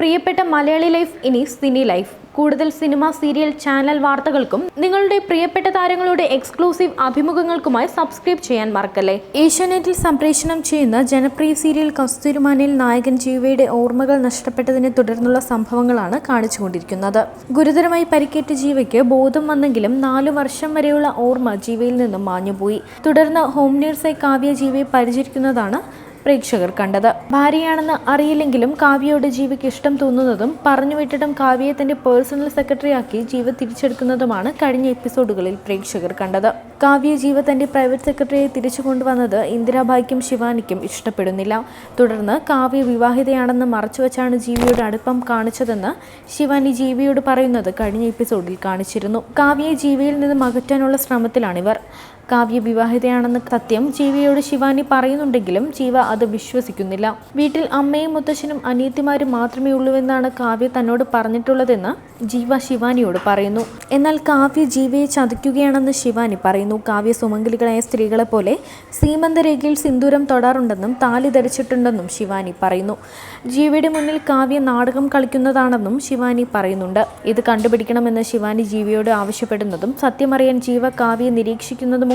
പ്രിയപ്പെട്ട മലയാളി ലൈഫ് ഇനി സിനി ലൈഫ്. കൂടുതൽ സിനിമ സീരിയൽ ചാനൽ വാർത്തകൾക്കും നിങ്ങളുടെ പ്രിയപ്പെട്ട താരങ്ങളുടെ എക്സ്ക്ലൂസീവ് അഭിമുഖങ്ങൾക്കുമായി സബ്സ്ക്രൈബ് ചെയ്യാൻ മറക്കല്ലേ? ഏഷ്യാനെറ്റിൽ സംപ്രേഷണം ചെയ്യുന്ന ജനപ്രിയ സീരിയൽ കസ്തൂരിമാനിൽ നായകൻ ജീവയുടെ ഓർമ്മകൾ നഷ്ടപ്പെട്ടതിനെ തുടർന്നുള്ള സംഭവങ്ങളാണ് കാണിച്ചുകൊണ്ടിരിക്കുന്നത്. ഗുരുതരമായി പരിക്കേറ്റ ജീവയ്ക്ക് ബോധം വന്നെങ്കിലും നാലു വർഷം വരെയുള്ള ഓർമ്മ ജീവയിൽ നിന്നും മാഞ്ഞുപോയി. തുടർന്ന് ഹോം നേഴ്സായി കാവ്യ ജീവയെ പരിചരിക്കുന്നതാണ് പ്രേക്ഷകർ കണ്ടത്. ഭാര്യയാണെന്ന് അറിയില്ലെങ്കിലും കാവ്യയോട് ജീവിക്ക് ഇഷ്ടം തോന്നുന്നതും പറഞ്ഞു വിട്ടിട്ടും കാവ്യയെ തന്റെ പേഴ്സണൽ സെക്രട്ടറിയാക്കി ജീവ തിരിച്ചെടുക്കുന്നതുമാണ് കഴിഞ്ഞ എപ്പിസോഡുകളിൽ പ്രേക്ഷകർ കണ്ടത്. കാവ്യ ജീവ തന്റെ പ്രൈവറ്റ് സെക്രട്ടറിയെ തിരിച്ചു കൊണ്ടുവന്നത് ഇന്ദിരാബായിക്കും ശിവാനിക്കും ഇഷ്ടപ്പെടുന്നില്ല. തുടർന്ന് കാവ്യ വിവാഹിതയാണെന്ന് മറച്ചുവെച്ചാണ് ജീവിയുടെ അടുപ്പം കാണിച്ചതെന്ന് ശിവാനി ജീവിയോട് പറയുന്നത് കഴിഞ്ഞ എപ്പിസോഡിൽ കാണിച്ചിരുന്നു. കാവ്യയെ ജീവിയിൽ നിന്നും അകറ്റാനുള്ള ശ്രമത്തിലാണിവർ. കാവ്യ വിവാഹിതയാണെന്ന സത്യം ജീവയോട് ശിവാനി പറയുന്നുണ്ടെങ്കിലും ജീവ അത് വിശ്വസിക്കുന്നില്ല. വീട്ടിൽ അമ്മയും മുത്തശ്ശനും അനിയത്തിമാരും മാത്രമേ ഉള്ളൂവെന്നാണ് കാവ്യ തന്നോട് പറഞ്ഞിട്ടുള്ളതെന്ന് ജീവ ശിവാനിയോട് പറയുന്നു. എന്നാൽ കാവ്യ ജീവയെ ചതിക്കുകയാണെന്ന് ശിവാനി പറയുന്നു. കാവ്യ സുമംഗലികളായ സ്ത്രീകളെ പോലെ സീമന്തരേഖയിൽ സിന്ദൂരം തൊടാറുണ്ടെന്നും താലി ധരിച്ചിട്ടുണ്ടെന്നും ശിവാനി പറയുന്നു. ജീവിയുടെ മുന്നിൽ കാവ്യ നാടകം കളിക്കുന്നതാണെന്നും ശിവാനി പറയുന്നുണ്ട്. ഇത് കണ്ടുപിടിക്കണമെന്ന് ശിവാനി ജീവിയോട് ആവശ്യപ്പെടുന്നതും സത്യമറിയാൻ ജീവ കാവ്യെ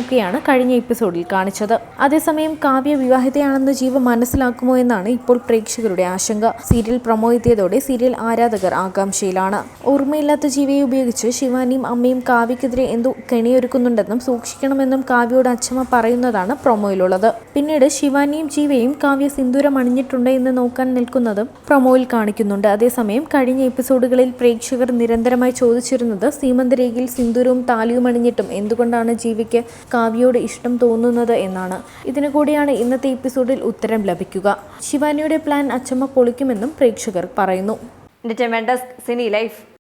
നിരീക്ഷിക്കുന്നതുമൊക്കെയാണ് കഴിഞ്ഞ എപ്പിസോഡിൽ കാണിച്ചത്. അതേസമയം കാവ്യ വിവാഹിതയാണെന്ന് ജീവ മനസ്സിലാക്കുമോ എന്നാണ് ഇപ്പോൾ പ്രേക്ഷകരുടെ ആശങ്ക. സീരിയൽ പ്രൊമോ എത്തിയതോടെ സീരിയൽ ആരാധകർ ആകാംക്ഷയിലാണ്. ഓർമ്മയില്ലാത്ത ജീവയെ ഉപയോഗിച്ച് ശിവാനിയും അമ്മയും കാവ്യക്കെതിരെ എന്തോ കെണിയൊരുക്കുന്നുണ്ടെന്നും സൂക്ഷിക്കണമെന്നും കാവ്യയോട് അച്ഛമ്മ പറയുന്നതാണ് പ്രൊമോയിലുള്ളത്. പിന്നീട് ശിവാനിയും ജീവയും കാവ്യ സിന്ദൂരം അണിഞ്ഞിട്ടുണ്ട് എന്ന് നോക്കാൻ നിൽക്കുന്നതും പ്രൊമോയിൽ കാണിക്കുന്നുണ്ട്. അതേസമയം കഴിഞ്ഞ എപ്പിസോഡുകളിൽ പ്രേക്ഷകർ നിരന്തരമായി ചോദിച്ചിരുന്നത് സീമന്തരേഖയിൽ സിന്ദൂരവും താലിയും അണിഞ്ഞിട്ടും എന്തുകൊണ്ടാണ് ജീവിക്ക് കാവ്യയോട് ഇഷ്ടം തോന്നുന്നത് എന്നാണ്. ഇതിനു കൂടിയാണ് ഇന്നത്തെ എപ്പിസോഡിൽ ഉത്തരം ലഭിക്കുക. ശിവാനിയുടെ പ്ലാൻ അച്ഛമ്മ പൊളിക്കുമെന്നും പ്രേക്ഷകർ പറയുന്നു. Cine life.